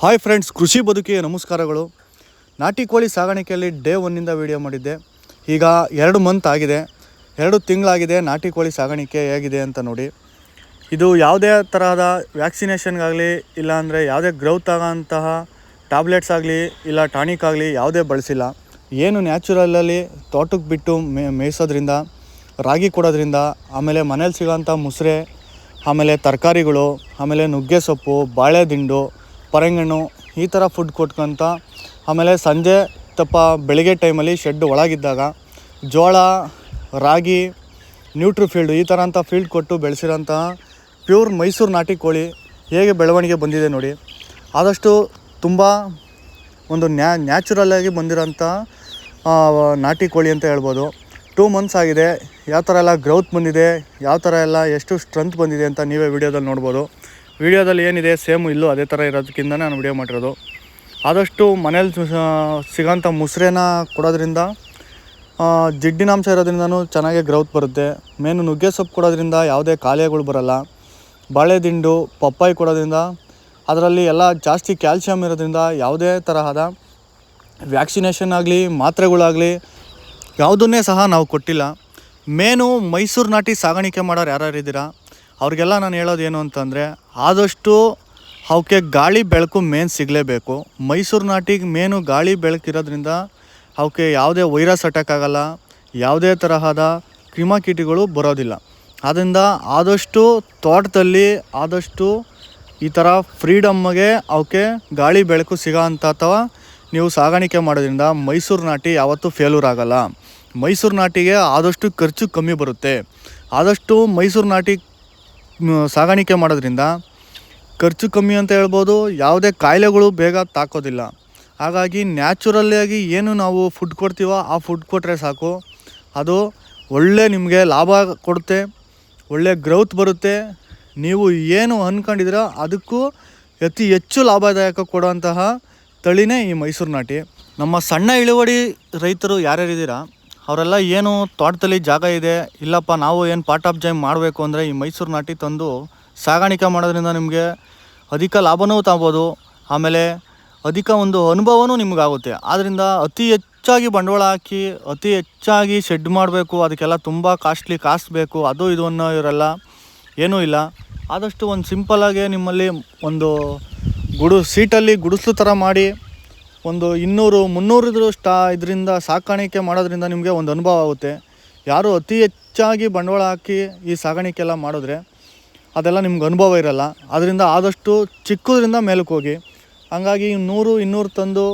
Hi friends ಕೃಷಿ ಬದುಕಿಗೆ ನಮಸ್ಕಾರಗಳು. ನಾಟಿ ಕೋಳಿ ಸಾಗಾಣಿಕೆಯಲ್ಲಿ ಡೇ ಒನ್ನಿಂದ ವೀಡಿಯೋ ಮಾಡಿದ್ದೆ. ಈಗ ಎರಡು ಮಂತ್ ಆಗಿದೆ. ಎರಡು ತಿಂಗಳಾಗಿದೆ ನಾಟಿ ಕೋಳಿ ಸಾಗಾಣಿಕೆ ಹೇಗಿದೆ ಅಂತ ನೋಡಿ. ಇದು ಯಾವುದೇ ತರಹದ ವ್ಯಾಕ್ಸಿನೇಷನ್ಗಾಗಲಿ ಇಲ್ಲಾಂದರೆ ಯಾವುದೇ ಗ್ರೌತ್ ಆಗೋಂತಹ ಟ್ಯಾಬ್ಲೆಟ್ಸ್ ಆಗಲಿ, ಇಲ್ಲ ಟಾನಿಕ್ ಆಗಲಿ ಯಾವುದೇ ಬಳಸಿಲ್ಲ. ಏನು ನ್ಯಾಚುರಲಲ್ಲಿ ತೋಟಕ್ಕೆ ಬಿಟ್ಟು ಮೇ, ಮೇಯಿಸೋದ್ರಿಂದ, ರಾಗಿ ಕೊಡೋದ್ರಿಂದ, ಆಮೇಲೆ ಮನೇಲಿ ಸಿಗೋಂಥ ಮುಸ್ರೆ, ಆಮೇಲೆ ತರಕಾರಿಗಳು, ಆಮೇಲೆ ನುಗ್ಗೆ ಸೊಪ್ಪು, ಬಾಳೆ ದಿಂಡು ಪರಂಗಣ್ಣು ಈ ಥರ ಫುಡ್ ಕೊಟ್ಕೊತ ಆಮೇಲೆ ಸಂಜೆ ತಪ್ಪ ಬೆಳಗ್ಗೆ ಟೈಮಲ್ಲಿ ಶೆಡ್ ಒಳಗಿದ್ದಾಗ ಜೋಳ, ರಾಗಿ ನ್ಯೂಟ್ರಿಫೀಲ್ಡ್ ಈ ಥರ ಅಂತ ಫೀಲ್ಡ್ ಕೊಟ್ಟು ಬೆಳೆಸಿರೋಂತಹ ಪ್ಯೂರ್ ಮೈಸೂರು ನಾಟಿ ಕೋಳಿ ಹೇಗೆ ಬೆಳವಣಿಗೆ ಬಂದಿದೆ ನೋಡಿ. ಆದಷ್ಟು ತುಂಬ ಒಂದು ನ್ಯಾ ನ್ಯಾಚುರಲ್ಲಾಗಿ ಬಂದಿರೋಂಥ ನಾಟಿ ಕೋಳಿ ಅಂತ ಹೇಳ್ಬೋದು. ಟೂ ಮಂತ್ಸ್ ಆಗಿದೆ. ಯಾವ ಥರ ಎಲ್ಲ ಗ್ರೌತ್ ಬಂದಿದೆ? ಯಾವ ಥರ ಎಲ್ಲ ಎಷ್ಟು ಸ್ಟ್ರೆಂತ್ ಬಂದಿದೆ ಅಂತ ನೀವೇ ವಿಡಿಯೋದಲ್ಲಿ ನೋಡ್ಬೋದು. ವಿಡಿಯೋದಲ್ಲಿ ಏನಿದೆ, ಸೇಮು ಇಲ್ಲೂ ಅದೇ ಥರ ಇರೋದಕ್ಕಿಂತ ನಾನು ವಿಡಿಯೋ ಮಾಡಿರೋದು. ಆದಷ್ಟು ಮನೇಲಿ ಸಿಗೋಂಥ ಮುಸ್ರೇನ ಕೊಡೋದ್ರಿಂದ ಜಿಡ್ಡಿನಾಂಶ ಇರೋದ್ರಿಂದನೂ ಚೆನ್ನಾಗೆ ಗ್ರೌತ್ ಬರುತ್ತೆ. ಮೇನು ನುಗ್ಗೆ ಸೊಪ್ಪು ಕೊಡೋದ್ರಿಂದ ಯಾವುದೇ ಕಾಯಿಲೆಗಳು ಬರಲ್ಲ. ಬಾಳೆ ದಿಂಡು, ಪಪ್ಪಾಯಿ ಕೊಡೋದ್ರಿಂದ, ಅದರಲ್ಲಿ ಎಲ್ಲ ಜಾಸ್ತಿ ಕ್ಯಾಲ್ಸಿಯಂ ಇರೋದ್ರಿಂದ ಯಾವುದೇ ತರಹದ ವ್ಯಾಕ್ಸಿನೇಷನ್ ಆಗಲಿ, ಮಾತ್ರೆಗಳಾಗಲಿ, ಯಾವುದನ್ನೇ ಸಹ ನಾವು ಕೊಟ್ಟಿಲ್ಲ. ಮೇನು ಮೈಸೂರು ನಾಟಿ ಸಾಗಾಣಿಕೆ ಮಾಡೋರು ಯಾರ್ಯಾರು ಇದ್ದೀರಾ ಅವ್ರಿಗೆಲ್ಲ ನಾನು ಹೇಳೋದು ಏನು ಅಂತಂದರೆ, ಆದಷ್ಟು ಅವಕ್ಕೆ ಗಾಳಿ ಬೆಳಕು ಮೇನ್ ಸಿಗಲೇಬೇಕು. ಮೈಸೂರು ನಾಟಿಗೆ ಮೇನು ಗಾಳಿ ಬೆಳಕಿರೋದ್ರಿಂದ ಅವಕ್ಕೆ ಯಾವುದೇ ವೈರಸ್ ಅಟ್ಯಾಕ್ ಆಗಲ್ಲ, ಯಾವುದೇ ತರಹದ ಕ್ರಿಮಕೀಟಗಳು ಬರೋದಿಲ್ಲ. ಆದ್ದರಿಂದ ಆದಷ್ಟು ತೋಟದಲ್ಲಿ ಆದಷ್ಟು ಈ ಥರ ಫ್ರೀಡಮ್ಗೆ ಅವಕ್ಕೆ ಗಾಳಿ ಬೆಳಕು ಸಿಗೋ ಅಂಥ ಅಥವಾ ನೀವು ಸಾಗಾಣಿಕೆ ಮಾಡೋದ್ರಿಂದ ಮೈಸೂರು ನಾಟಿ ಯಾವತ್ತೂ ಫೇಲ್ಯೂರ್ ಆಗೋಲ್ಲ. ಮೈಸೂರು ನಾಟಿಗೆ ಆದಷ್ಟು ಖರ್ಚು ಕಮ್ಮಿ ಬರುತ್ತೆ. ಆದಷ್ಟು ಮೈಸೂರು ನಾಟಿ ಸಾಗಾಣಿಕೆ ಮಾಡೋದ್ರಿಂದ ಖರ್ಚು ಕಮ್ಮಿ ಅಂತ ಹೇಳ್ಬೋದು, ಯಾವುದೇ ಕಾಯಿಲೆಗಳು ಬೇಗ ತಾಕೋದಿಲ್ಲ. ಹಾಗಾಗಿ ನ್ಯಾಚುರಲ್ಲಾಗಿ ಏನು ನಾವು ಫುಡ್ ಕೊಡ್ತೀವೋ ಆ ಫುಡ್ ಕೊಟ್ಟರೆ ಸಾಕು. ಅದು ಒಳ್ಳೆ ನಿಮಗೆ ಲಾಭ ಕೊಡುತ್ತೆ, ಒಳ್ಳೆ ಗ್ರೌತ್ ಬರುತ್ತೆ. ನೀವು ಏನು ಅಂದ್ಕೊಂಡಿದ್ದೀರೋ ಅದಕ್ಕೂ ಅತಿ ಹೆಚ್ಚು ಲಾಭದಾಯಕ ಕೊಡುವಂತಹ ತಳಿನೇ ಈ ಮೈಸೂರು ನಾಟಿ. ನಮ್ಮ ಸಣ್ಣ ಇಳುವರಿ ರೈತರು ಯಾರ್ಯಾರಿದ್ದೀರಾ? ಅವರೆಲ್ಲ ಏನು ತೋಟದಲ್ಲಿ ಜಾಗ ಇದೆ, ಇಲ್ಲಪ್ಪ ನಾವು ಏನು ಪಾರ್ಟ್ ಆಫ್ ಜೈಮ್ ಮಾಡಬೇಕು ಅಂದರೆ ಈ ಮೈಸೂರು ನಾಟಿ ತಂದು ಸಾಗಾಣಿಕೆ ಮಾಡೋದ್ರಿಂದ ನಿಮಗೆ ಅಧಿಕ ಲಾಭನೂ ತಗೋಬೋದು ಆಮೇಲೆ ಅಧಿಕ ಒಂದು ಅನುಭವನೂ ನಿಮಗಾಗುತ್ತೆ. ಆದ್ದರಿಂದ ಅತಿ ಹೆಚ್ಚಾಗಿ ಬಂಡವಾಳ ಹಾಕಿ, ಅತಿ ಹೆಚ್ಚಾಗಿ ಶೆಡ್ ಮಾಡಬೇಕು, ಅದಕ್ಕೆಲ್ಲ ತುಂಬ ಕಾಸ್ಟ್ಲಿ ಕಾಸ್ಟ್ ಬೇಕು, ಅದು ಇದು ಅನ್ನೋ ಇವರೆಲ್ಲ ಏನೂ ಇಲ್ಲ. ಆದಷ್ಟು ಒಂದು ಸಿಂಪಲ್ಲಾಗಿ ನಿಮ್ಮಲ್ಲಿ ಒಂದು ಗುಡು ಸೀಟಲ್ಲಿ ಗುಡಿಸ್ಲು ಥರ ಮಾಡಿ ಒಂದು ಇನ್ನೂರು ಮುನ್ನೂರು ಸ್ಟಾ ಇದರಿಂದ ಸಾಕಾಣಿಕೆ ಮಾಡೋದ್ರಿಂದ ನಿಮಗೆ ಒಂದು ಅನುಭವ ಆಗುತ್ತೆ. ಯಾರು ಅತಿ ಹೆಚ್ಚಾಗಿ ಬಂಡವಾಳ ಹಾಕಿ ಈ ಸಾಗಾಣಿಕೆ ಎಲ್ಲ ಮಾಡಿದ್ರೆ ಅದೆಲ್ಲ ನಿಮ್ಗೆ ಅನುಭವ ಇರಲ್ಲ. ಅದರಿಂದ ಆದಷ್ಟು ಚಿಕ್ಕದ್ರಿಂದ ಮೇಲಕ್ಕೆ ಹೋಗಿ. ಹಂಗಾಗಿ ನೂರು, ಇನ್ನೂರು ತಂದು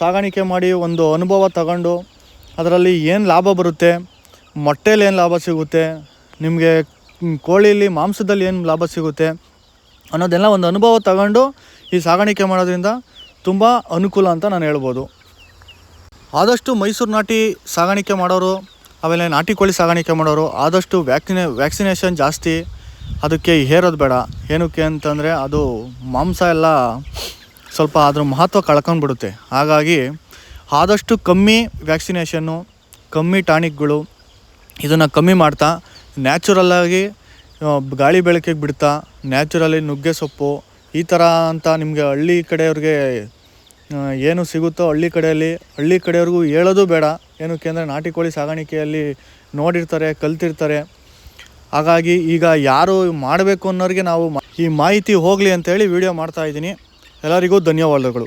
ಸಾಗಾಣಿಕೆ ಮಾಡಿ ಒಂದು ಅನುಭವ ತಗೊಂಡು ಅದರಲ್ಲಿ ಏನು ಲಾಭ ಬರುತ್ತೆ, ಮೊಟ್ಟೆಯಲ್ಲಿ ಏನು ಲಾಭ ಸಿಗುತ್ತೆ, ನಿಮಗೆ ಕೋಳಿಲಿ, ಮಾಂಸದಲ್ಲಿ ಏನು ಲಾಭ ಸಿಗುತ್ತೆ ಅನ್ನೋದೆಲ್ಲ ಒಂದು ಅನುಭವ ತಗೊಂಡು ಈ ಸಾಗಾಣಿಕೆ ಮಾಡೋದ್ರಿಂದ ತುಂಬ ಅನುಕೂಲ ಅಂತ ನಾನು ಹೇಳ್ಬೋದು. ಆದಷ್ಟು ಮೈಸೂರು ನಾಟಿ ಸಾಗಾಣಿಕೆ ಮಾಡೋರು, ಆಮೇಲೆ ನಾಟಿ ಕೋಳಿ ಸಾಗಾಣಿಕೆ ಮಾಡೋರು, ಆದಷ್ಟು ವ್ಯಾಕ್ಸಿನೇ, ವ್ಯಾಕ್ಸಿನೇಷನ್ ಜಾಸ್ತಿ, ಅದಕ್ಕೆ ಹೇರೋದು ಬೇಡ. ಏನಕ್ಕೆ ಅಂತಂದರೆ ಅದು ಮಾಂಸ ಎಲ್ಲ ಸ್ವಲ್ಪ ಅದ್ರ ಮಹತ್ವ ಕಳ್ಕೊಂಡ್ಬಿಡುತ್ತೆ. ಹಾಗಾಗಿ ಆದಷ್ಟು ಕಮ್ಮಿ ವ್ಯಾಕ್ಸಿನೇಷನ್ನು, ಕಮ್ಮಿ ಟಾನಿಕ್ಗಳು ಇದನ್ನು ಕಮ್ಮಿ ಮಾಡ್ತಾ ನ್ಯಾಚುರಲ್ಲಾಗಿ ಗಾಳಿ ಬೆಳಕಿಗೆ ಬಿಡ್ತಾ, ನ್ಯಾಚುರಲಿ ನುಗ್ಗೆ ಸೊಪ್ಪು, ಈ ಥರ ಅಂತ ನಿಮಗೆ ಹಳ್ಳಿ ಕಡೆಯವ್ರಿಗೆ ಏನು ಸಿಗುತ್ತೋ ಹಳ್ಳಿ ಕಡೆಯಲ್ಲಿ, ಹಳ್ಳಿ ಕಡೆಯವ್ರಿಗೂ ಹೇಳೋದು ಬೇಡ. ಏನಕ್ಕೆ ಅಂದರೆ ನಾಟಿ ಕೋಳಿ ಸಾಗಾಣಿಕೆಯಲ್ಲಿ ನೋಡಿರ್ತಾರೆ, ಕಲ್ತಿರ್ತಾರೆ. ಹಾಗಾಗಿ ಈಗ ಯಾರು ಮಾಡಬೇಕು ಅನ್ನೋರಿಗೆ ನಾವು ಈ ಮಾಹಿತಿ ಹೋಗಲಿ ಅಂತೇಳಿ ವಿಡಿಯೋ ಮಾಡ್ತಾ ಇದ್ದೀನಿ. ಎಲ್ಲರಿಗೂ ಧನ್ಯವಾದಗಳು.